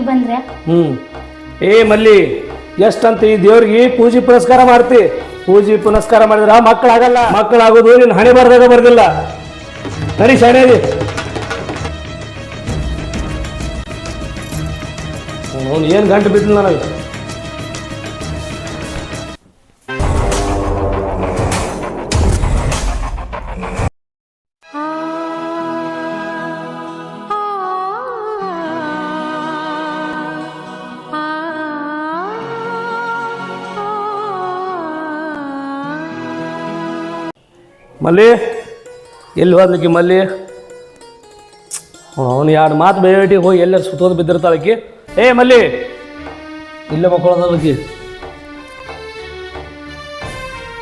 ಬಂದ್ರೆ? ಹ್ಮ್. ಏ ಮಲ್ಲಿ ಎಷ್ಟಂತ ಈ ದೇವ್ರಿಗೆ ಪೂಜೆ ಪುನಸ್ಕಾರ ಮಾಡ್ತಿ? ಪೂಜೆ ಪುನಸ್ಕಾರ ಮಾಡಿದ್ರ ಮಕ್ಕಳಾಗಲ್ಲ. ಮಕ್ಕಳಾಗೋದು ನಿನ್ನ ಹಣೆ ಬರ್ದಾಗ ಬರ್ದಿಲ್ಲ. ಸರಿ ಶಾಣೆದಿ ಏನ್ ಏನು ಗಂಟು ಬಿದ್ದಿಲ್ಲ ನನಗೆ. ಮಲ್ಲಿ ಎಲ್ಲಿ ಹೋದ್ಲಿಕ್ಕೆ ಮಲ್ಲಿ? ಅವನು ಎರಡು ಮಾತು ಬೇಟಿ ಹೋಗಿ ಎಲ್ಲರೂ ಸುತ್ತೋದು ಬಿದ್ದಿರ್ತಾಳಕ್ಕೆ ಏ ಮಲ್ಲಿ ಇಲ್ಲೇ ಮಕ್ಕಳದಕ್ಕೆ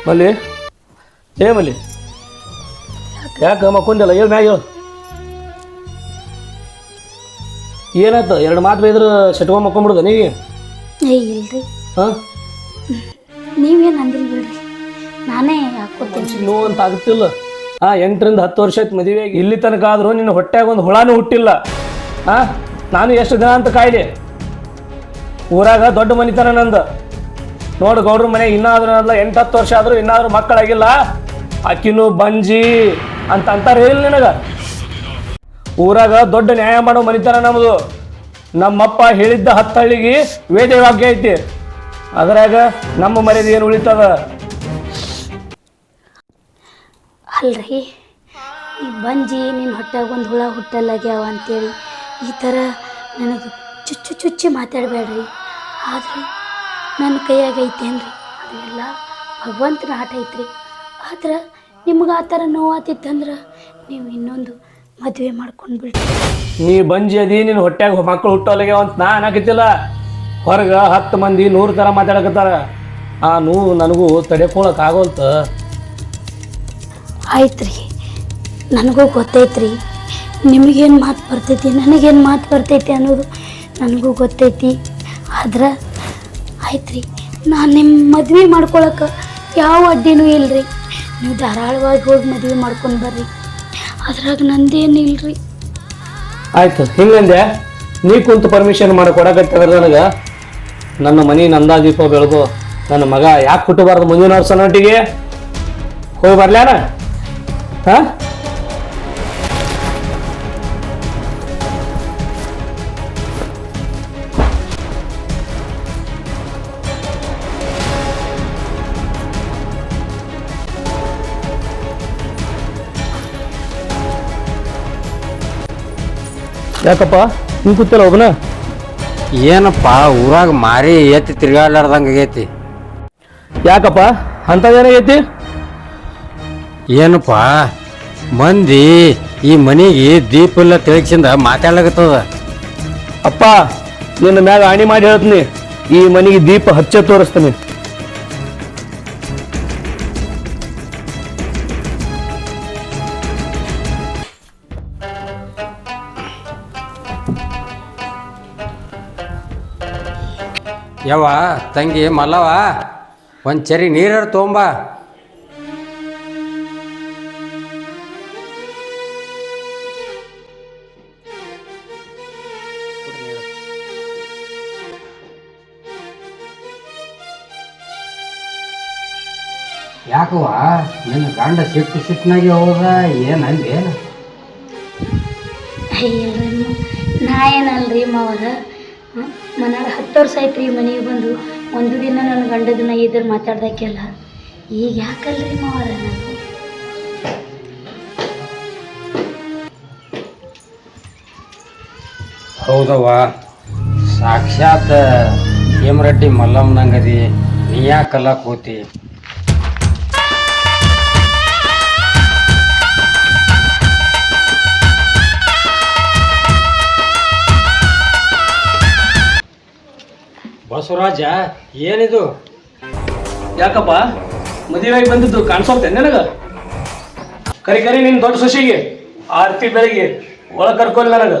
ಮಲ್ಲಿ ಏ ಮಲ್ಲಿ ಯಾಕೆ ಮಕ್ಕೊಂಡಿಲ್ಲ? ಏನು ಮ್ಯಾಗ ಏನಾಯ್ತು? ಎರಡು ಮಾತು ಬೈದ್ರೆ ಸೆಟ್ಕೊಂಡ್ ಮಕ್ಕೊಂಬಿಡ್ದ ನೀ? ಇಲ್ರಿ. ಹಾಂ? ನೀವೇನು ನಾನೇ ಅಂತ ಆಗುತ್ತಿಲ್ಲ ಆ, ಎಂಟರಿಂದ ಹತ್ತು ವರ್ಷ ಆಯ್ತು ಮದುವೆ ಇಲ್ಲಿ ತನಕ ಆದರೂ ನಿನ್ನ ಹೊಟ್ಟೆಗೆ ಒಂದು ಹುಳಾನು ಹುಟ್ಟಿಲ್ಲ. ಆ, ನಾನು ಎಷ್ಟು ದಿನ ಅಂತ ಕಾಯ್ದೆ. ಊರಾಗ ದೊಡ್ಡ ಮನಿತನ ನಂದು. ನೋಡು, ಗೌಡ್ರ ಮನೆ ಇನ್ನಾದ್ರೂ ಅಲ್ಲ, ಎಂಟು ಹತ್ತು ವರ್ಷ ಆದರೂ ಇನ್ನಾದ್ರೂ ಮಕ್ಕಳಾಗಿಲ್ಲ. ಅಕ್ಕಿನೂ ಬಂಜಿ ಅಂತ ಅಂತಾರೆ ಹೇಳಿ ನಿನಗೆ. ಊರಾಗ ದೊಡ್ಡ ನ್ಯಾಯ ಮಾಡೋ ಮನಿತನ ನಮ್ಮದು ನಮ್ಮಪ್ಪ ಹೇಳಿದ್ದ ಹತ್ತಳ್ಳಿಗೆ ವೇದವಾಕ್ಯ ಐತಿ. ಅದ್ರಾಗ ನಮ್ಮ ಮರ್ಯಾದೆ ಏನು ಉಳಿತದ? ಅಲ್ರಿ? ಈ ಬಂಜಿ ನಿನ್ನ ಹೊಟ್ಟೆಗೆ ಒಂದು ಹುಳ ಹುಟ್ಟಲ್ಲಾಗ್ಯಾವ ಅಂತೇಳಿ ಈ ಥರ ನನಗೆ ಚುಚ್ಚು ಚುಚ್ಚಿ ಮಾತಾಡಬೇಡ್ರಿ. ಆದರೆ ನನ್ನ ಕೈಯಾಗ ಐತೇನ್ರಿ ಅದು ಎಲ್ಲ ಭಗವಂತನ ಆಟ ಐತ್ರಿ. ಆದ್ರೆ ನಿಮ್ಗೆ ಆ ಥರ ನೋವಾತಿತ್ತಂದ್ರೆ ನೀವು ಇನ್ನೊಂದು ಮದುವೆ ಮಾಡ್ಕೊಂಡು ಬಿಡ್ರಿ ನೀ ಬಂಜಿ ಅದಿ ನಿನ್ನ ಹೊಟ್ಯಾಗ ಮಕ್ಕಳು ಹುಟ್ಟೋಲಾಗ್ಯಾವ ಅಂತ ನಾ ಅನ್ನಕತ್ತಿಲ್ಲ. ಹೊರಗೆ ಹತ್ತು ಮಂದಿ ನೂರು ಥರ ಮಾತಾಡಕತ್ತಾರ. ಆ ನೋವು ನನಗೂ ತಡೆಕೊಳಕ್ಕೆ ಆಯ್ತು ರೀ ನನಗೂ ಗೊತ್ತೈತ್ರಿ. ನಿಮಗೇನು ಮಾತು ಬರ್ತೈತಿ, ನನಗೇನು ಮಾತು ಬರ್ತೈತಿ ಅನ್ನೋದು ನನಗೂ ಗೊತ್ತೈತಿ. ಆದ್ರೆ ಆಯ್ತು ರೀ ನಾನು ನಿಮ್ಮ ಮದ್ವೆ ಮಾಡ್ಕೊಳಕ್ಕೆ ಯಾವ ಅಡ್ಡಿನೂ ರೀ ನೀವು ಧಾರಾಳವಾಗಿ ಹೋಗಿ ಮದುವೆ ಮಾಡ್ಕೊಂಡು ಬರ್ರಿ. ಅದ್ರಾಗ ನಂದೇನು ಇಲ್ರಿ. ಆಯ್ತು, ಹಿಂಗಂದೆ, ನೀ ಕುಂತು ಪರ್ಮಿಷನ್ ಮಾಡಿ ಕೊಡಕತ್ತಂದ್ರೆ ನನಗೆ? ನನ್ನ ಮನೆ ನಂದಾ ದೀಪ ಬೆಳೆದು ನನ್ನ ಮಗ ಯಾಕೆ ಹುಟ್ಟಬಾರ್ದು ಮುಂದಿನ ವರ್ಷ ನೋಟಿಗೆ? ಹೋಗಿ ಬರ್ಲ್ಯಾನ? ಹಾ? ಯಾಕಪ್ಪ? ಹಿಂಗೆ ಕೂತಲ್ಲ ಒಬ್ಬನ? ಏನಪ್ಪ ಊರಾಗ ಮಾರಿ ಎತ್ತಿ ತಿರ್ಗಾಡ್ಲಾರ್ದಂಗ ಆಗೈತಿ. ಯಾಕಪ್ಪ? ಅಂಥದ್ದೇನಾಗೈತಿ ಏನಪ್ಪ? ಮಂದಿ ಈ ಮನೆಗೆ ದೀಪ ಎಲ್ಲ ತೆಳಗ್ಸಿಂದ ಮಾತಾಡ್ಲಾಗತ್ತದ ಅಪ್ಪ ನಿನ್ನ ಮ್ಯಾಗ ಆಣಿ ಮಾಡಿ ಹೇಳ್ತೀನಿ. ಈ ಮನೆಗೆ ದೀಪ ಹಚ್ಚ ತೋರಿಸ್ತೀನಿ. ಯವ್ವ ತಂಗಿ ಮಲ್ಲವ ಒಂದು ಚರಿ ನೀರು ತೊಗೊಂಬ. ಯಾಕವ್ವ? ನಿನ್ನ ಗಂಡ ಸಿಟ್ಟು ಸಿಟ್ಟಿನಾಗೆ ಹೋದ ಏನು ಇಲ್ರಿ ನಾ ಏನಲ್ರಿ ಮಾವರ ಮನ್ಯಾಗ ಹತ್ತು ವರ್ಷ ಆಯ್ತು ರೀ ಮನೆಗೆ ಬಂದು. ಒಂದು ದಿನ ನನ್ನ ಗಂಡದನ್ನ ಇದ್ರ ಮಾತಾಡ್ದಕ್ಕೆಲ್ಲ ಈಗ ಯಾಕಲ್ರಿ ಮಾವರ ನಾನು? ಹೌದವ್ವ. ಸಾಕ್ಷಾತ್ ಹೇಮರೆಡ್ಡಿ ಮಲ್ಲಮ್ಮನಂಗದಿ ನೀ ಯಾಕಲ್ಲ ಕೂತಿ ಬಸವರಾಜ ಏನಿದು? ಯಾಕಪ್ಪ? ಮದುವೆಯಾಗಿ ಬಂದಿದ್ದು ಕಾಣಿಸೋಲ್ತೆ ನನಗ? ಕರಿ ಕರಿ ನಿನ್ನ ದೊಡ್ಡ ಸೊಸೆಗೆ ಆರ್ತಿ ಬೆಳಗ್ಗೆ ಒಳ ಕರ್ಕೊಲ್ಲ ನನಗ.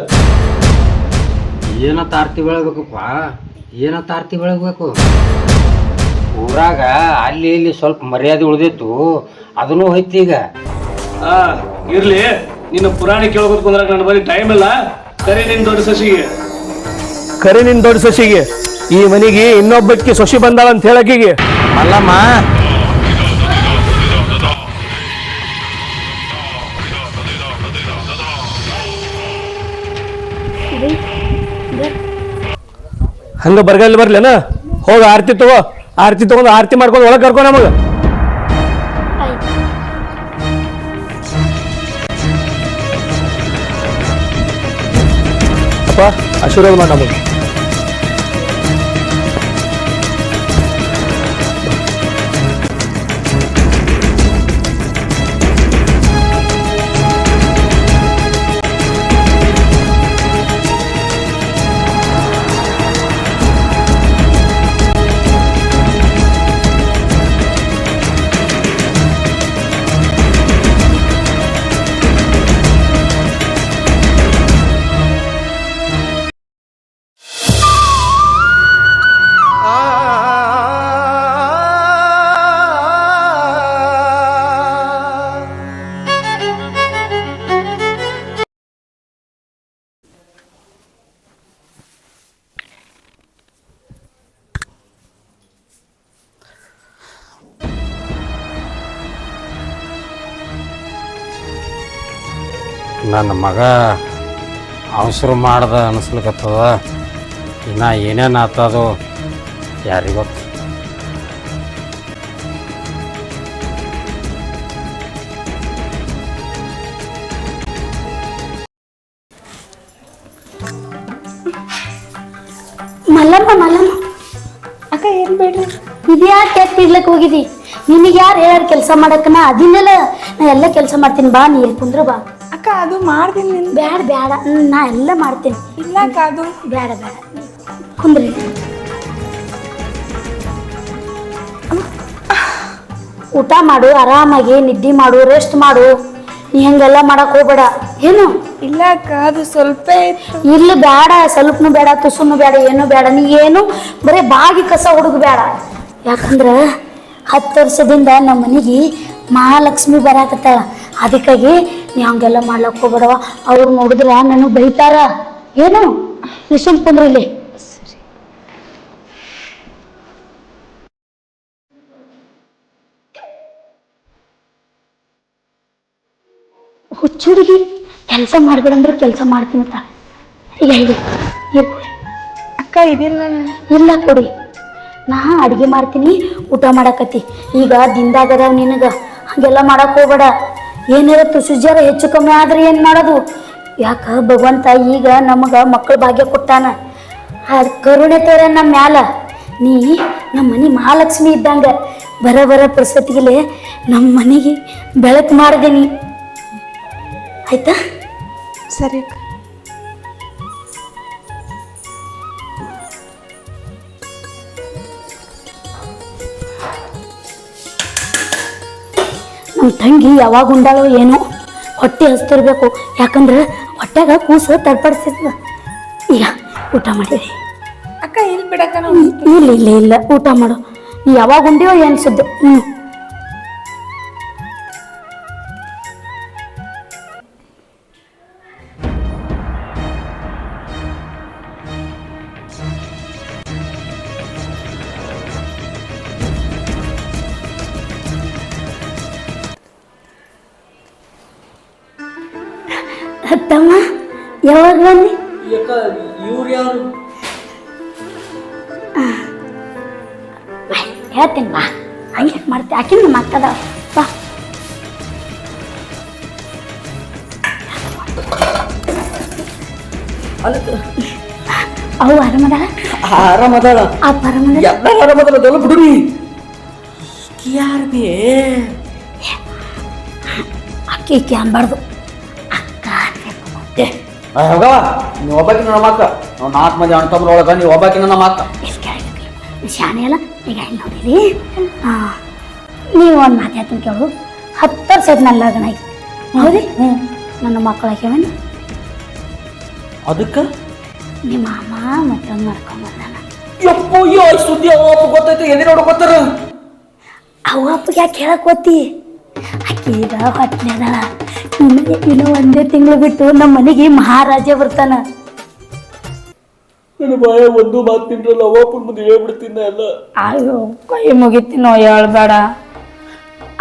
ಏನತ್ತ ಆರ್ತಿ ಬೆಳಬೇಕಪ್ಪ ಏನತ್ತ ಆರ್ತಿ ಬೆಳಗ್ಬೇಕು. ಊರಾಗ ಅಲ್ಲಿ ಇಲ್ಲಿ ಸ್ವಲ್ಪ ಮರ್ಯಾದೆ ಉಳಿದಿತ್ತು. ಅದನ್ನು ಹೋಯ್ತು ಈಗ. ಆ ಇರ್ಲಿ. ನಿನ್ನ ಪುರಾಣ ಕೇಳಬೇಕು ಕುಂದ್ರಾಗ ನನ್ನ ಬರೀ ಟೈಮ್ ಇಲ್ಲ. ಕರಿ ನಿನ್ನ ದೊಡ್ಡ ಸಸಿಗೆ. ಕರಿ ನಿನ್ನ ದೊಡ್ಡ ಸೊಸಿಗೆ. ಈ ಮನೆಗೆ ಇನ್ನೊಬ್ಬಕ್ಕೆ ಸೊಸಿ ಬಂದಾಳ ಅಂತ ಹೇಳಕ್ಕಿಗೆ ಮಲ್ಲಮ್ಮ. ಹಂಗ ಬರ್ಗಲ್ಲಿ ಬರ್ಲೇನ? ಹೋಗ ಆರತಿ ತಗೋ. ಆರತಿ ತಗೊಂಡು ಆರತಿ ಮಾಡ್ಕೊಂಡು ಒಳಗೆ ಕರ್ಕೊ ನಮಗ. ಅಪ್ಪ ಆಶೀರ್ವಾದ ಮಾಡಿ ನಮಗೆ. ನನ್ನ ಮಗ ಅವಸರ ಮಾಡ್ದ ಅನಿಸ್ಲಿಕ್ಕತ್ತದ ಇನ್ನು ಏನೇನು ಆತದು ಯಾರಿಗೊತ್ತು ಮಲ್ಲಮ್ಮ ಮಲ್ಲಮ್ಮ. ಅಕ್ಕ, ಏನ್ ಬೇಡ್ರಿ? ಇದ್ಯಾಕೆ ಎತ್ತಿ ಇಡ್ಲಕ್ ಹೋಗಿದಿ? ನಿನಗೆ ಯಾರು ಹೇಳ್ಯಾರ ಕೆಲಸ ಮಾಡಕ್ಕ ಅದನ್ನೆಲ್ಲ ನಾ ಎಲ್ಲ ಕೆಲಸ ಮಾಡ್ತೀನಿ ಬಾ ನೀರು ಕುಂದ್ರು ಬಾ. ಅದು ಮಾಡ್ತೀನಿ ನಿನ್ ಬೇಡ ಬೇಡ ನಾ ಎಲ್ಲ ಮಾಡ್ತೀನಿ. ಇಲ್ಲ ಅಕ್ಕ ಅದು. ಬೇಡ ಬೇಡ ಕುಂದ್ರಿ. ಊಟ ಮಾಡು ಆರಾಮಾಗಿ ನಿದ್ದೆ ಮಾಡು ರೆಸ್ಟ್ ಮಾಡು. ನೀ ಹಂಗೆಲ್ಲ ಮಾಡಕ್ ಹೋಗ್ಬೇಡ. ಏನು? ಇಲ್ಲ ಅಕ್ಕ ಅದು ಸ್ವಲ್ಪ ಇತ್ತು. ಇಲ್ಲಿ ಬೇಡ ಸ್ವಲ್ಪನು ಬೇಡ ತುಸುನು ಬೇಡ ಏನು ಬೇಡ ನೀ ಏನು? ಬರೀ ಬಾಗಿ ಕಸ ಹುಡುಗ ಬೇಡ ಯಾಕಂದ್ರೆ ಹತ್ತು ವರ್ಷದಿಂದ ನಮ್ಮ ಮನೆಗೆ ಮಹಾಲಕ್ಷ್ಮಿ ಬರಾಕತ್ತಾಳ. ಅದಕ್ಕಾಗಿ ನೀ ಹಂಗೆಲ್ಲ ಮಾಡ್ಲಕ್ ಹೋಗ್ಬೇಡವ ಅವ್ರು ನೋಡಿದ್ರ ನನಗೆ ಬೈತಾರ. ಏನು? ನೀ ಸುಮ್ ಕುಂದ್ರಿ ಇಲ್ಲಿ. ಹುಚ್ಚುಡುಗಿ ಕೆಲಸ ಮಾಡ್ಬೇಡಂದ್ರೆ ಕೆಲಸ ಮಾಡ್ತೀನಿ ಅಂತ. ಈಗ ಹೇಳಿ ಅಕ್ಕ ಇದಿಲ್ಲ ಇಲ್ಲ ಕೊಡಿ. ನಾ ಅಡಿಗೆ ಮಾಡ್ತೀನಿ ಊಟ ಮಾಡಾಕತ್ತಿ. ಈಗ ದಿಂದಾಗದ ನಿನಗ. ಹಂಗೆಲ್ಲ ಮಾಡಕ್ ಹೋಗ್ಬೇಡ. ಏನಾರ ತುಸುಜಾರ ಹೆಚ್ಚು ಕಮ್ಮಿ ಆದ್ರೆ ಏನು ಮಾಡೋದು? ಯಾಕ ಭಗವಂತ ಈಗ ನಮಗ ಮಕ್ಕಳ ಭಾಗ್ಯ ಕೊಟ್ಟಾನ? ಆ ಕರುಣೆ ತೋರ ನಮ್ಮ ಮ್ಯಾಲ. ನೀ ನಮ್ಮ ಮನೆ ಮಹಾಲಕ್ಷ್ಮಿ ಇದ್ದಂಗ. ಬರ ಬರ ಪ್ರಸತಿಗೆ ನಮ್ಮ ಮನೆಗೆ ಬೆಳಕು ಮಾಡಿದೀನಿ ಆಯ್ತಾ? ಸರಿ ನಮ್ಮ ತಂಗಿ ಯಾವಾಗ ಉಂಡಾಳೋ ಏನೋ ಹೊಟ್ಟೆ ಹಸ್ತಿರ್ಬೇಕು. ಯಾಕಂದ್ರೆ ಹೊಟ್ಟೆಗ ಕೂಸು ತಡ್ಪಡಿಸ್ತದ ಈಗ ಊಟ ಮಾಡಿರಿ ಅಕ್ಕ ಇಲ್ಲಿ ಬಿಡಕ್ಕ ಇಲ್ಲ ಇಲ್ಲ ಇಲ್ಲ ಊಟ ಮಾಡು. ಯಾವಾಗ ಉಂಡಿಯೋ ಏನು ಸುದ್ದಿ? ಹ್ಞೂ ತಮ್ಮ ಯಾವಾಗ ಬಂದಿ ಇವ್ರು ಯಾರು? ಹೇಳ್ತೀನಿ ಬಾ. ಹಂಗೆ ಮಾಡ್ತಿ ಆಕಿನ ಮಕ್ಕದ ಬಾ. ಅವು ಆರಾಮದ ಆರಾಮದಾಳ ಆ ಪರಮದ ಎಲ್ಲ ಆರಾಮದಾಳ ದೊಲ್ಲ ಬಿಡುರಿ ಯಾರು ಬೇ ಅಕ್ಕಿ ಇಕ್ಕಿ ಅನ್ಬಾರ್ದು ಏ ಹೋಗವ ನೀವು ಒಬ್ಬಾಕಿನ ನಮ್ಮ ಅಕ್ಕ ನಾವು ನಾಲ್ಕು ಮಂದಿ ಅಣ್ಣ ಒಳಗ ನೀವು ಒಬ್ಬಾಕಿನ ನಮ್ಮ ಅಕ್ಕ ಶಾನೆ ಅಲ್ಲ? ಈಗ ಇಲ್ಲಿ ನೋಡಿರಿ. ನೀವು ಒಂದು ಮಾತು ಹೇಳ್ತೀನಿ ಕೇಳು. ಹತ್ತು ವರ್ಷ ಆಯ್ತು ನನ್ನ ಲಗ್ನ ಆಗಿ ಹೌದಿ ನನ್ನ ಮಕ್ಕಳು ಹಾಕ್ಯವೇನು ಅದಕ್ಕೆ ನಿಮ್ಮ ಅಮ್ಮ ಮತ್ತೊಂದು ಮಾಡ್ಕೊಂಬಂದಾನ ಯಪ್ಪೋ ಯೋ ಸುದ್ದಿ ಅಪ್ಪ ಗೊತ್ತೈತೆ ಎದೆ ನೋಡ್ಕೊತಾರ ಅವ ಅಪ್ಪಗೆ ಯಾಕೆ ಹೇಳಕ್ ಓದ್ತಿ ಆಕಿ ಈಗ ಹೊಟ್ಟೆ ಅದಾಳ. ಇನ್ನು ಇನ್ನೂ ಒಂದೇ ತಿಂಗಳು ಬಿಟ್ಟು ನಮ್ಮ ಮನೆಗೆ ಮಹಾರಾಜ ಬರ್ತಾನ. ನನ್ನ ಬಾಯ ಒಂದು ಮಾತು ತಿನ್ರಲ್ಲ ಅವ್ವಪ್ಪನ ಮುಂದೆ ಹೇಳ್ಬಿಡ್ತೀನಿ ಎಲ್ಲ ಅಯ್ಯೋ ಕೈ ಮುಗಿತೀನೋ ಹೇಳ್ಬೇಡ.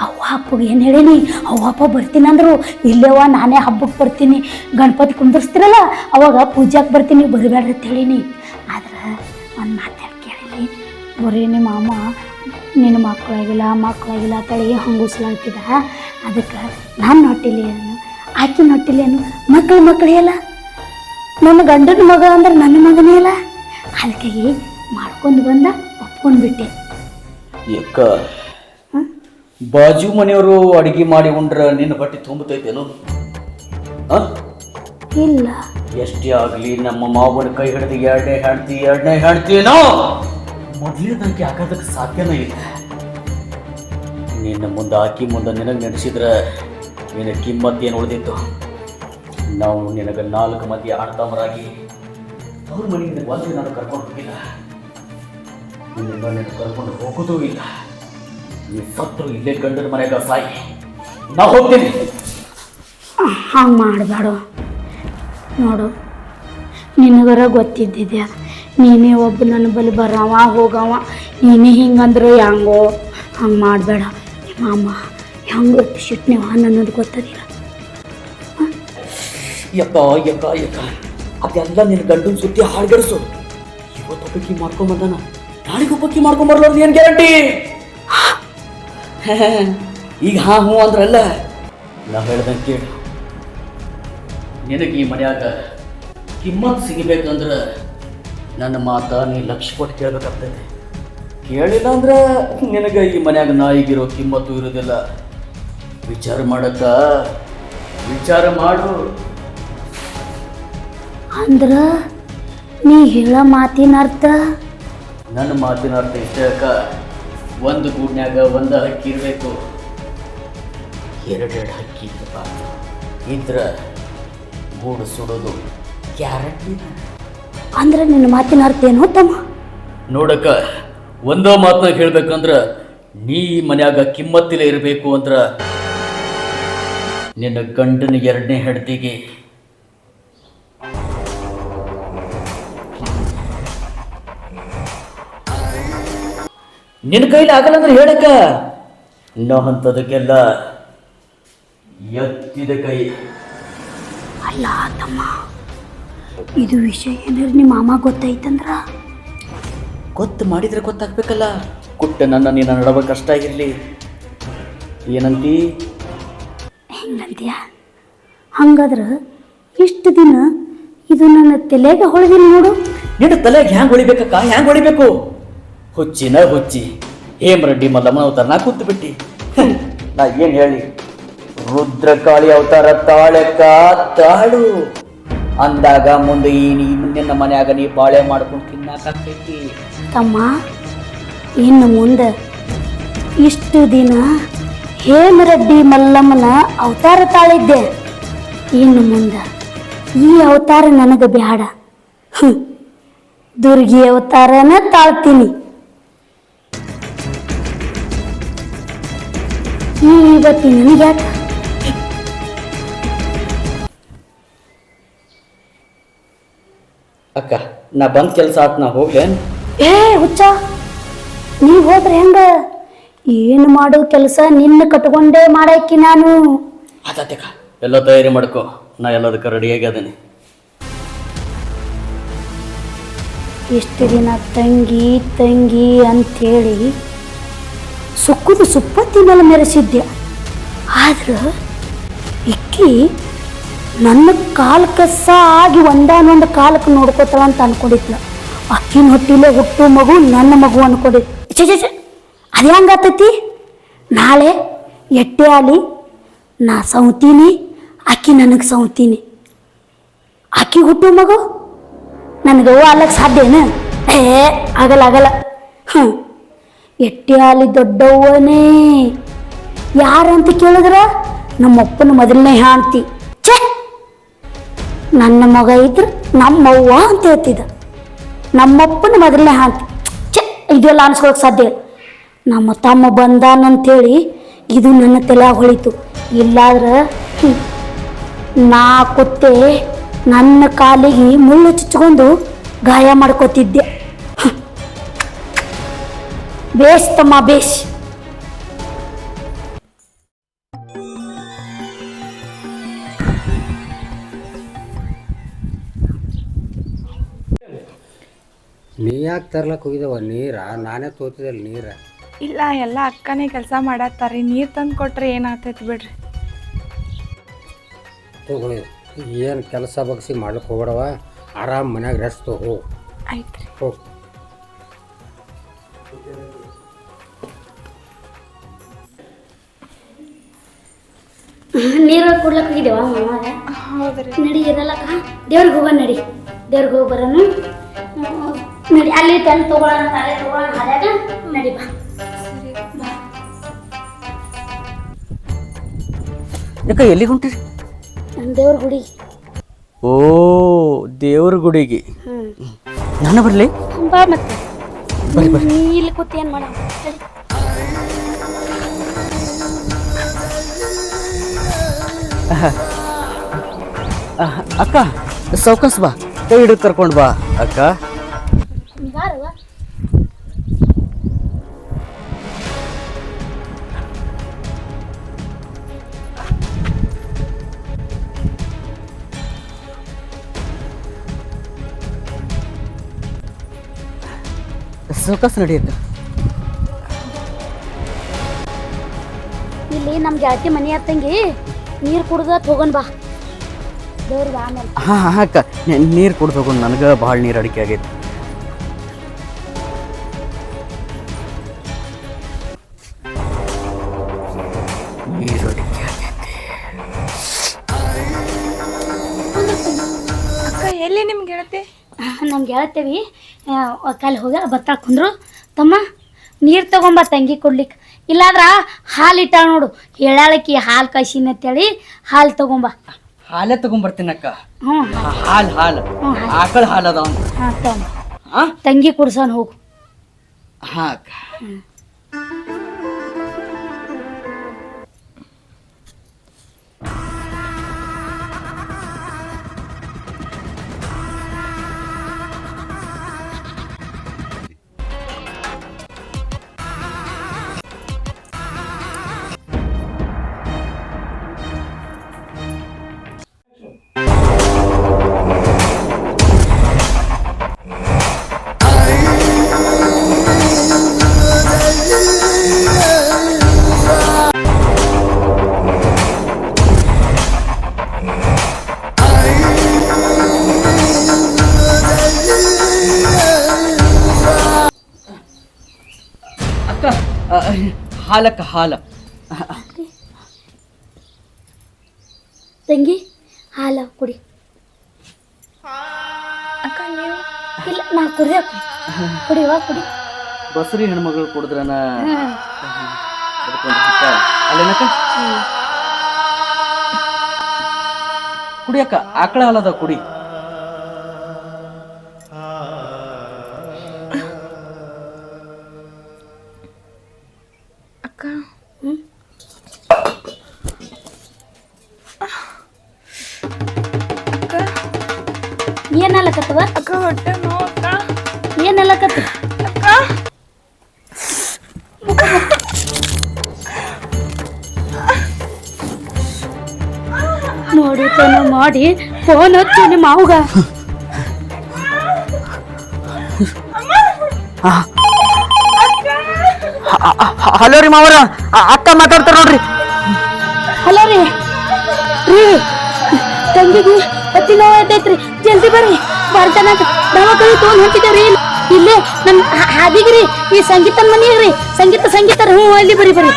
ಅವ್ವ ಅಪ್ಪಗೆ ಏನು ಹೇಳೀನಿ? ಅವ್ವ ಅಪ್ಪ ಬರ್ತೀನಿ ಅಂದರು ಇಲ್ಲೇವ ನಾನೇ ಹಬ್ಬಕ್ಕೆ ಬರ್ತೀನಿ. ಗಣಪತಿ ಕುಂದರ್ಸ್ತಿರಲ್ಲ ಅವಾಗ ಪೂಜಾಕ್ಕೆ ಬರ್ತೀನಿ ಬರಬೇಡ್ರಿ ಅಂತ ಹೇಳೀನಿ. ಆದ್ರೆ ಒಂದು ಮಾತಾಡ್ ಕೇಳಿನಿ ಬರೀ ನಿಮ್ಮ ಅಮ್ಮ ನಿನ್ನ ಮಕ್ಕಳಾಗಿಲ್ಲ ಮಕ್ಕಳಾಗಿಲ್ಲ ತಳಿಗೆ ಹಂಗುಸ್ಲಾಗ್ತಿದ. ಅದಕ್ಕೆ ನನ್ನ ಹೊಟ್ಟಿಲಿ ಏನು? ಆಕಿನ ಹೊಟ್ಟಿಲಿ ಏನು? ಮಕ್ಕಳು ಮಕ್ಕಳೇ ಅಲ್ಲ? ನನ್ನ ಗಂಡನ ಮಗ ಅಂದ್ರೆ ನನ್ನ ಮಗನೇ ಅಲ್ಲ? ಅದಕ್ಕಾಗಿ ಮಾಡ್ಕೊಂಡು ಬಂದ ಒಪ್ಕೊಂಡು ಬಿಟ್ಟೆ. ಯಾಕ ಬಾಜು ಮನೆಯವರು ಅಡಿಗೆ ಮಾಡಿ ಉಂಡ್ರ ನಿನ್ನ ಬಟ್ಟೆ ತುಂಬತೈತೇನು? ಇಲ್ಲ. ಎಷ್ಟೇ ಆಗಲಿ ನಮ್ಮ ಮಾವನ ಕೈ ಹಿಡಿದು ಎರಡನೇ ಹೆಂಡ್ತಿ ಎರಡನೇ ಹೆಂಡ್ತಿನೋ? ಮೊದಲನೇದಾಗಿ ಆಗೋದಕ್ಕೆ ಸಾಧ್ಯನೇ ಇಲ್ಲ. ನಿನ್ನ ಮುಂದೆ, ಆಕಿ ಮುಂದೆ ನಿನಗೆ ನೆನೆಸಿದ್ರೆ ನಿನ್ನ ಏನು ಉಳಿದಿತ್ತು? ನಾವು ನಿನಗೆ ನಾಲ್ಕು ಮಂದಿ ಆಡ್ತಾಮರಾಗಿ ಅವ್ರ ಮನೆಯಿಂದ ಒಂದು ನಾನು ಕರ್ಕೊಂಡು ಹೋಗಿಲ್ಲ. ನಿನ್ನ ನಿನ್ನ ಕರ್ಕೊಂಡು ಹೋಗೋದೂ ಇಲ್ಲ. ಈ ಸತ್ರು ಇಲ್ಲೇ ಗಂಡನ ಮನೆಗ ಸಾಯಿ. ನಾ ಹೋಗ್ತೀನಿ. ಹಂಗೆ ಮಾಡಬೇಡ. ನೋಡು, ನಿನಗರ ಗೊತ್ತಿದ್ದಿದ್ದೆ ನೀನೇ ಒಬ್ಬ ನನ್ನ ಬಳಿ ಬರವ, ಹೋಗವ. ನೀನೇ ಹಿಂಗಂದ್ರೆ ಹೆಂಗೋ? ಹಂಗೆ ಮಾಡಬೇಡ. ನಿಮ್ಮ ಅಮ್ಮ ಹೆಂಗೆ ಶಿಟ್ನೇವ ಅನ್ನೋದು ಗೊತ್ತದಿಲ್ಲ ಯಕ್ಕ ಯಕ್ಕ ಯಕ್ಕ ಅದೆಲ್ಲ ನಿನ್ನ ಗಂಡನ ಸುದ್ದಿ ಹಾಳ್ಗಡಿಸು ಇವತ್ತೊಬ್ಬಕ್ಕಿ ಮಾಡ್ಕೊಂಬಂದಾನ ನಾಳೆಗೊಬ್ಬಕ್ಕಿ ಮಾಡ್ಕೊಂಬರ್ಲಾರ್ದು ಏನು ಗ್ಯಾರಂಟಿ? ಈಗ ಹಾ, ಹ್ಞೂ ಅಂದ್ರಲ್ಲ. ನಾ ಹೇಳ್ದಂಗೆ ಕೇಳು. ನಿನಗೆ ಈ ಮನ್ಯಾಗ ಕಿಮ್ಮತ್ ಸಿಗಬೇಕಂದ್ರೆ ನನ್ನ ಮಾತ ನೀ ಲಕ್ಷ ಕೊಟ್ಟು ಕೇಳ್ಬೇಕಾಗ್ತೈತೆ. ಕೇಳಿಲ್ಲ ಅಂದ್ರೆ ನಿನಗೆ ಈ ಮನ್ಯಾಗ ನಾಯಿಗಿರೋ ಕಿಮ್ಮತ್ತು ಇರೋದಿಲ್ಲ. ವಿಚಾರ ಮಾಡಕ್ಕ ವಿಚಾರ ಮಾಡು. ಅಂದ್ರ ನೀ ಹೇಳ ಮಾತಿನ ಅರ್ಥ? ನನ್ನ ಮಾತಿನ ಅರ್ಥ ಇಷ್ಟೇ ಅಕ್ಕ. ಒಂದು ಗೂಡ್ನ್ಯಾಗ ಒಂದು ಹಕ್ಕಿ ಇರಬೇಕು. ಎರಡೆರಡು ಹಕ್ಕಿ ಇದ್ರ ಗೂಡು ಸುಡೋದು ಗ್ಯಾರಂಟಿ. ಅಂದ್ರೆ ನಿನ್ನ ಮಾತಿನ ಅರ್ಥ ಏನು ತಮ್ಮ ನೋಡಕ್ಕ ಒಂದೋ ಮಾತನ್ನ ಹೇಳ್ಬೇಕಂದ್ರೆ ನೀ ಈ ಮನ್ಯಾಗ ಕಿಮ್ಮತ್ತಿಲ್ಲ ಇರಬೇಕು ಅಂದ್ರ ನಿನ್ನ ಗಂಡನ ಎರಡನೇ ಹೆಂಡತಿಗೆ. ನಿನ್ನ ಕೈಲಿ ಆಗಲ್ಲ ಅಂದ್ರೆ ಹೇಳಕ್ಕ ಅಂಥದಕ್ಕೆಲ್ಲ ಎತ್ತಿದ ಕೈ. ಅಲ್ಲ ತಮ್ಮ. ಇದು ವಿಷಯ ಏನಾರು ನಿಮ್ಮ ಮಾಮ ಗೊತ್ತಾಯ್ತಂದ್ರ? ಗೊತ್ತು ಮಾಡಿದ್ರೆ ಗೊತ್ತಾಗ್ಬೇಕಲ್ಲ. ಕುಟ್ಟ ನನ್ನ ನೀನು ನಡಬೇಕು ಕಷ್ಟ ಆಗಿರ್ಲಿ ಏನಂತಿ? ಹೆಂಗಂತೀಯ? ಹಂಗಾದ್ರೆ ಇಷ್ಟು ದಿನ ಇದು ನನ್ನ ತಲೆಗೆ ಹೊಳೆದಿಲ್ಲ ನೋಡು. ನಿನ್ನ ತಲೆಗೆ ಹ್ಯಾಂಗ್ ಹೊಳಿಬೇಕಕ್ಕ ಹ್ಯಾಂಗ್ ಹೊಳಿಬೇಕು ಹುಚ್ಚಿನ ಹುಚ್ಚಿ. ಹೇಮರೆಡ್ಡಿ ಮಲ್ಲಮ್ಮನ ಅವತಾರ ನಾ ಕೂತು ಬಿಟ್ಟಿ. ನಾ ಏನು ಹೇಳಿ? ರುದ್ರಕಾಳಿ ಅವತಾರ ತಾಳೆಕ್ಕ ತಾಳು. ಅಂದಾಗ ಮುಂದೆ ಈ ನಿನ್ನ ಮನ್ಯಾಗ ನೀ ಬಾಳೆ ಮಾಡ್ಕೊಂಡು ತಿನ್ನಾಕೈತಿ ತಮ್ಮ, ಇನ್ನು ಮುಂದೆ ಇಷ್ಟು ದಿನ ಹೇಮರೆಡ್ಡಿ ಮಲ್ಲಮ್ಮನ ಅವತಾರ ತಾಳಿದ್ದೆ. ಇನ್ನು ಮುಂದೆ ಈ ಅವತಾರ ನನಗೆ ಬೇಡ ಹ್ಞೂ ದುರ್ಗಿ ಅವತಾರನ ತಾಳ್ತೀನಿ. ಈ ಇವತ್ತಿ ನನಗೆ ಅಕ್ಕ ನಾ ಬಂದ್ ಕೆಲಸ ಆತ್ ನಾ ಹೋಗ್ಲೇನ್ ಏ ಹುಚ್ಚ ನೀ ಹೋದ್ರೆ ಹೆಂಗ? ಏನು ಮಾಡೋ ಕೆಲಸ ನಿನ್ನ ಕಟ್ಕೊಂಡೇ ಮಾಡಾಕಿ ನಾನು. ಅದಕ್ಕ ಎಲ್ಲ ತಯಾರಿ ಮಾಡ್ಕೋ ನಾ ಎಲ್ಲದಕ್ಕೆ ರೆಡಿಯಾಗಿ ಅದೀನಿ. ಎಷ್ಟು ದಿನ ತಂಗಿ ತಂಗಿ ಅಂಥೇಳಿ ಸುಕ್ಕುದು ಸುಪ್ಪತ್ತಿನಲ್ಲಿ ಮೇಲೆ ಮೆರೆಸಿದ್ದೆ ಆದ್ರೆ ಇಕ್ಕಿ ನನ್ನ ಕಾಲಕ್ಕೆ ಸಹ ಆಗಿ ಒಂದಾನೊಂದು ಕಾಲಕ್ಕೆ ನೋಡ್ಕೋತಾಳ ಅಂತ ಅನ್ಕೊಂಡಿದ್ಲ ಅಕ್ಕಿನ ಹೊಟ್ಟಿಲೆ ಹುಟ್ಟು ಮಗು, ನನ್ನ ಮಗು ಅನ್ಕೊಂಡಿದ್ ಛೆ ಛೆ ಅದು ಹೆಂಗಾತೈತಿ ನಾಳೆ ಎಟ್ಟೆ ಆಲಿ, ನಾ ಸೌತೀನಿ ಅಕ್ಕಿ ನನಗೆ ಸೌತೀನಿ. ಅಕ್ಕಿ ಹುಟ್ಟು ಮಗು? ನನಗೆ ಹೂ ಅಲ್ಲಕ್ಕೆ ಸಾಧ್ಯನ ಏ ಆಗಲ್ಲ ಆಗಲ್ಲ. ಹ್ಞೂ ಎಟ್ಟಿ ಆಲಿ ದೊಡ್ಡವ್ವನೇ. ಯಾರಂತ ಕೇಳಿದ್ರ? ನಮ್ಮಪ್ಪನ ಮೊದಲನೇ ಹಾಂತಿ ಛೇ ನನ್ನ ಮಗ ಇದ್ರೆ ನಮ್ಮವ್ವ ಅಂತ ಹೇಳ್ತಿದ್ದ. ನಮ್ಮಪ್ಪನ ಮೊದಲನೇ ಹಾಂತಿ. ಚೆ ಇದೆಲ್ಲ ಅನ್ಸ್ಕೊಳಕ್ ಸಾಧ್ಯ. ನಮ್ಮ ತಮ್ಮ ಬಂದಾನಂತೇಳಿ ಇದು ನನ್ನ ತಲೆ ಹೊಳಿತು. ಇಲ್ಲಾದ್ರೆ ನಾ ಕುತ್ತೆ ನನ್ನ ಕಾಲಿಗೆ ಮುಳ್ಳು ಚುಚ್ಕೊಂಡು ಗಾಯ ಮಾಡ್ಕೋತಿದ್ದೆ. ಬೇಸ್ ತಮ್ಮ ಬೇಷ್ ನೀ ಯಾಕೆ ತರ್ಲಕ್ಕೆ ಹೋಗಿದವ? ನೀರ? ನಾನೇ ತೋತಿದ್ದಲ್ಲ ನೀರ. ಇಲ್ಲ ಎಲ್ಲ ಅಕ್ಕನೇ ಕೆಲಸ ಮಾಡತ್ತಾರಿ ನೀರು ತಂದು ಕೊಟ್ರೆ ಏನಾಗ್ತೈತಿ ಬಿಡ್ರಿ? ತಗೊಳ್ಳಿ. ಏನು ಕೆಲಸ ಬಗ್ಸಿ ಮಾಡ್ಲಿಕ್ಕೆ ಹೋಗಡವ ಆರಾಮ್ ಮನ್ಯಾಗ ರೆಸ್ಟ್ ತಗೋ. ಆಯ್ತ್ರಿ. ಹೋಗಿ ನೀರು ಕುಡ್ಲಕ್ ಹೋಗಿದ್ದೇವ ಮಾವಾಗ ಹೌದ್ರಿ. ನಡಿ ಇರಲ್ಲಕ್ಕ ದೇವ್ರಿಗೆ ಹೋಗೋಣ ನಡಿ. ದೇವ್ರಿಗೆ ಹೋಗಿ ಬರೋಣ ನಡಿ ಅಲ್ಲಿ ಟೆನ್ ತಗೊಳ್ಳೋಣ ಅಲ್ಲೇ ತಗೊಳ್ಳೋಣ ಹಾದ್ಯಾಗ ನಡಿ ಬಾ. ಯಾಕ ಎಲ್ಲಿ ಹೊಂಟಿರಿ? ನಮ್ಮ ದೇವ್ರ ಗುಡಿ. ಓ ದೇವ್ರ ಗುಡಿಗೆ. ನಾನು ಬರಲಿ? ಬಾ ಮತ್ತೆ. ನೀ ಇಲ್ಲಿ ಕೂತಿ ಏನು ಮಾಡ ಅಕ್ಕ ಸೌಕಸ್ ಬಾ. ಕೈ ಹಿಡಿದು ಕರ್ಕೊಂಡು ಬಾ ಅಕ್ಕ. ಸೌಕಸ್ ನಡೆಯುತ್ತೆ. ಇಲ್ಲಿ ನಮ್ಮ ಗೆಳತಿ ಮನೆ ಹತ್ತಂಗಿ ನೀರು ಕುಡ್ದ ತಗೊಂಡ್ ಬಾ. ದೇವ್ರ ಬಾ ಆಮೇಲೆ ಹಾಂ ಹಾಂ ಅಕ್ಕ ನೀರು ಕುಡ್ದು ನನಗೆ ಭಾಳ ನೀರು ಅಡಿಕೆ ಆಗೈತೆ. ನೀರು ಅಡಿಕೆ ಆಗೈತಿ. ಅಕ್ಕ ಎಲ್ಲಿ ನಿಮ್ಗೆ ಗೆಳತಿ ನಮ್ಮ ಗೆಳತೀವಿ ಕಾಲಿ ಹೋಗ ಭತ್ತ ಕುಂದ್ರು ತಮ್ಮ ನೀರು ತಗೊಂಬ ತಂಗಿ ಕೊಡ್ಲಿಕ್ಕೆ ಇಲ್ಲಾದ್ರ ಹಾಲು ಇಟ್ಟಾಳ ನೋಡು. ಹೇಳಾಳಕಿ ಹಾಲು ಕಾಯಿಸಿನ ಅಂತೇಳಿ ಹಾಲು ತಗೊಂಬ. ಹಾಲೇ ತಗೊಂಬರ್ತೀನಿ ಅಕ್ಕ. ಹ್ಞೂ ಹಾಲು ಹಾಲು. ಆಕಳ ಹಾಲು ಅದಾವ. ಹಾಂ ತಂಗಿ. ಕುಡ್ಸೋನ್ ಹೋಗು. ಹಾಂ ಅಕ್ಕ. ಹಾಲಕ್ಕ ಹಾಲ. ತಂಗಿ ಹಾಲು ಕುಡಿ. ಅಕ್ಕ ನೀವು? ಇಲ್ಲ ನಾ ಕುಡಿಯಪ್ಪ. ಕುಡಿವಾ ಕುಡಿ. ಬಸರಿ ಹೆಣ್ಮಗಳು ಕುಡಿದ್ರನ ಅಲ್ಲೇನಕ್ಕ? ಕುಡಿಯಕ್ಕ ಆಕಳ ಹಾಲದ ಕುಡಿ. ಫೋನ್ ಹಚ್ಚು ನಿಮ್ಮ ಮಾವುಗ. ಹಲೋ ರೀ ಮಾವರ ಅಕ್ಕ ಮಾತಾಡ್ತಾರ ನೋಡ್ರಿ. ಹಲೋ ರೀ. ರೀ ತಂಗಿಗೆ ಅತಿ ನೋವು ಐತೈತ್ರಿ ಜಲ್ದಿ ಬರ್ರಿ. ಬರ್ತಾನ ದವಾಖಾನೆ ತೊಗೊಂಡ್ ಹೊಂಟಿದ್ದೇವ್ರಿ ಇಲ್ಲೇ ನನ್ನ ಹಾದಿಗ್ರಿ ಈ ಸಂಗೀತ ಮನೆಗೆ ರೀ. ಸಂಗೀತ ಸಂಗೀತ ರೀ ಹ್ಞೂ ಅಲ್ಲಿ ಬರ್ರಿ ಬರ್ರಿ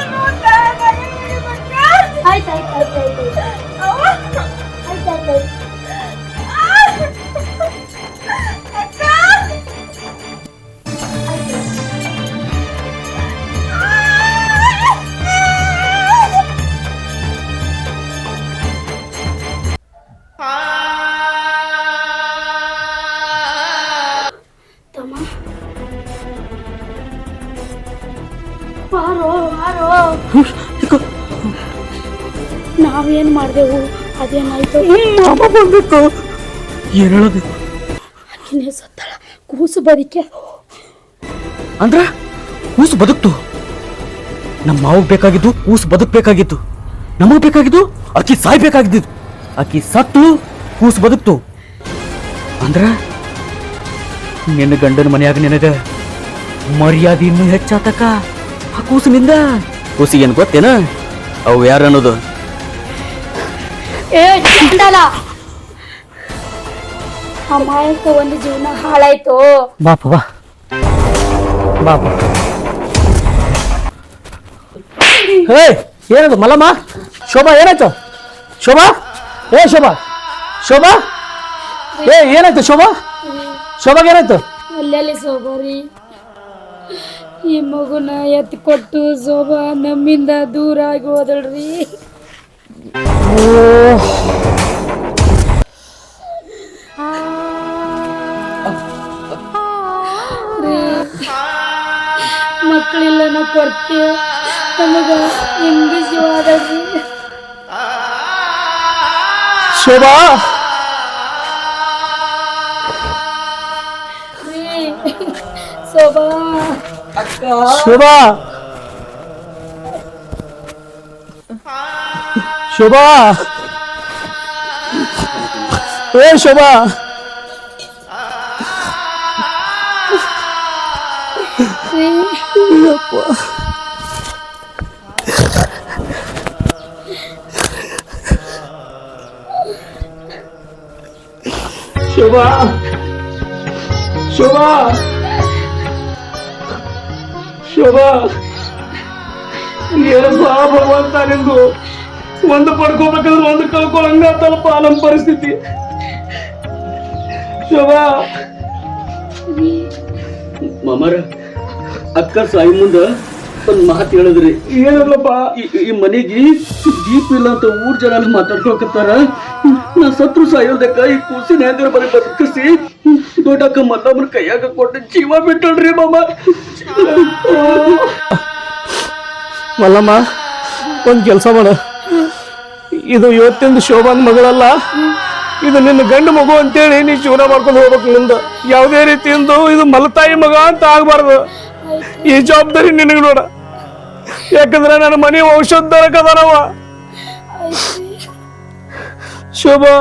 ನಾವೇನ್ ಮಾಡಿದೆವು? ಅದೇನಾಯ್ತು? ಮಾಮ ಬಂದಿತ್ತು ಸತ್ತಾಳ. ಕೂಸು ಬದುಕೆ. ಅಂದ್ರ ಕೂಸು ಬದುಕ್ತು. ನಮ್ಮ ಮಾವು ಬೇಕಾಗಿದ್ದು ಕೂಸು ಬದುಕ್ಬೇಕಾಗಿತ್ತು ನಮಗ್ ಬೇಕಾಗಿದ್ದು ಅಕ್ಕಿ ಸಾಯ್ಬೇಕಾಗಿದ್ದು ಅಕ್ಕಿ ಸತ್ತು ಕೂಸು ಬದುಕ್ತು. ಅಂದ್ರ ನಿನ್ನ ಗಂಡನ ಮನೆಯಾಗ ನಿನಗ ಮರ್ಯಾದೆ ಇನ್ನೂ ಹೆಚ್ಚಾತಕ ಆ ಕೂಸಿನಿಂದ? ಕೂಸಿಗೆ ಏನ್ ಗೊತ್ತೇನ? ಅವು ಯಾರು ಅನ್ನೋದು? ಏ ಚಂಡಲ ಅಮಾಯಕ ಒಂದು ಜೀವನ ಹಾಳಾಯ್ತು. ಬಾಪ ಬಾ. ಬಾಪ. ಹೇ ಏನದು ಮಲಮ್ಮ? ಶೋಭಾ ಏನಾಯ್ತು? ಶೋಭಾ? ಏ ಶೋಭಾ? ಶೋಭಾ? ಏ ಏನಾಯ್ತು ಶೋಭಾ? ಶೋಭಾಗ ಏನಾಯ್ತು? ಅಲ್ಲೆಲ್ಲಿ ಸೋಬರಿ ಈ ಮಗುನ ಎತ್ತು ಕೊಟ್ಟು ಶೋಭಾ ನಮ್ಮಿಂದ ದೂರ ಆಗಿ ಹೋದಳ್ರಿ. ಮಕ್ಕಳಿಲ್ಲ ನಾ ಕೊಡ್ತೀಯ ನಮಗ ಹೆಂಗ ಜೀವಾದಳ್ರಿ ಶೋಭಾ ರೀ ಶೋಭಾ ಶೋಭಾ ಶೋಭಾ ಏ ಶೋಭಾ ರೀ ಶೋಭಾ ಶೋಭಾ ಶೋಭಾ ಏನಪ್ಪ ಭಗವಂತ ನಿಂದು ಒಂದು ಪಡ್ಕೋಬೇಕಂದ್ರೆ ಒಂದು ತಲುಪ ನಮ್ಮ ಪರಿಸ್ಥಿತಿ. ಶೋಭಾ. ಮಾಮರ ಅಕ್ಕ ಸಾಯಿ ಮುಂದ ಒಂದ್ ಮಾತು ಹೇಳಿದ್ರಿ. ಏನಲ್ಲಪ್ಪ ಈ- ಈ ಮನೆಗೆ ದೀಪ ಇಲ್ಲ ಅಂತ ಊರ್ ಜನ ಮಾತಾಡ್ಕೊಕತ್ತಾರ ನಾ ಸತ್ರು ಸಾಯೋದಕ್ಕ ಈ ಕೂಸಿ ಹೆಂಗರ ಬರೀ ಬದುಕಿಸಿ ದೊಡ್ಡಕ್ಕ ಮತ್ತೊಬ್ರ ಕೈಯಾಗ ಕೊಟ್ಟು ಜೀವ ಬಿಟ್ಟಳ್ರಿ ಮಾಮ. ಮಲ್ಲಮ್ಮ ಒಂದು ಕೆಲಸ ಮಾಡು. ಇದು ಇವತ್ತಿಂದ ಶೋಭಾನ್ ಮಗಳಲ್ಲ. ಇದು ನಿನ್ನ ಗಂಡು ಮಗು ಅಂತೇಳಿ ನೀ ಜೀವನ ಮಾಡ್ಕೊಂಡು ಹೋಗ್ಬೇಕು ಮುಂದೆ ಯಾವುದೇ ರೀತಿಯಿಂದ ಇದು ಮಲತಾಯಿ ಮಗ ಅಂತ ಆಗ್ಬಾರ್ದು. ಈ ಜವಾಬ್ದಾರಿ ನಿನಗೆ ನೋಡ. ಯಾಕಂದ್ರೆ ನನ್ನ ಮನೆ ಔಷಧರಕದಾನವ ಶೋಭಾ